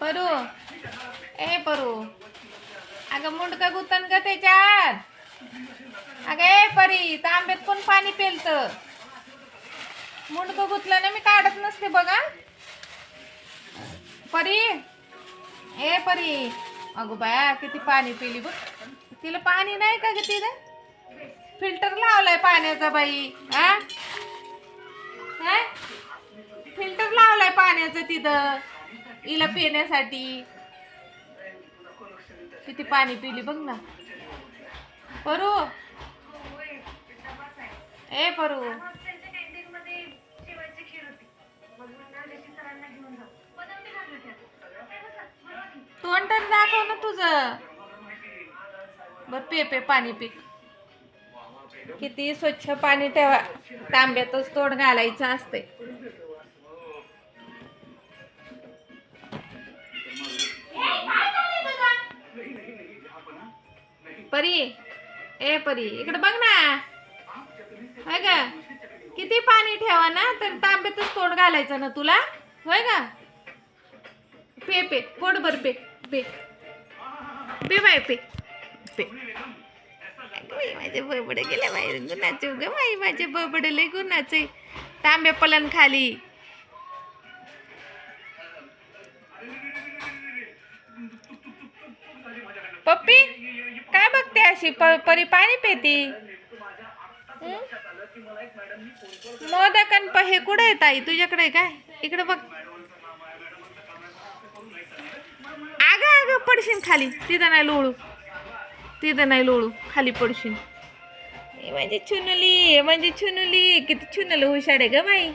परू. ए परू. अगं मुंडकं गुतन ग त्याच्यात? अगं ए परी तांब्यात कोण पाणी पेलत? मुंडकं गुतलं ना मी काढत नसते बघा. परी. ए परी. अगं बाया किती पाणी पिली बघ. तिला पाणी नाही का ग तिला फिल्टर लावलाय पाण्याचा बाई हा? हा? फिल्टर लावलाय पाण्याचं तिथं. हिला पिण्यासाठी. किती पाणी पिली बघ ना. परू. ए परू. तोंड तर दाखव ना तुझं. बर पे पे पाणी पी. किती स्वच्छ पाणी ठेवा. तांब्यातच तोंड घालायचं असते परी. ए परी इकडे बघ ना. होय ग? किती पाणी ठेवा ना तर तांब्यातच तोंड घालायचं ना तुला. होय का पे पे पोटभर पे पे. पे बाय पे. पे. माझे बबडे गेले बाहेर गुणाचे उग माई माझे बबडे लय गुणाचे तांब्या पलन खाली. पप्पी? अशी प परी पाणी पेती. मोदक प- हे कुठं आहे ताई? तुझ्याकडे काय? इकडे बघ. अगं अगं पडशीन खाली. तिथं नाही लोळू. तिथं नाही लोळू. खाली पडशीन. म्हणजे माझी छुनुली हे म्हणजे छुनुली. किती छुनल हुशार आहे ग बाई.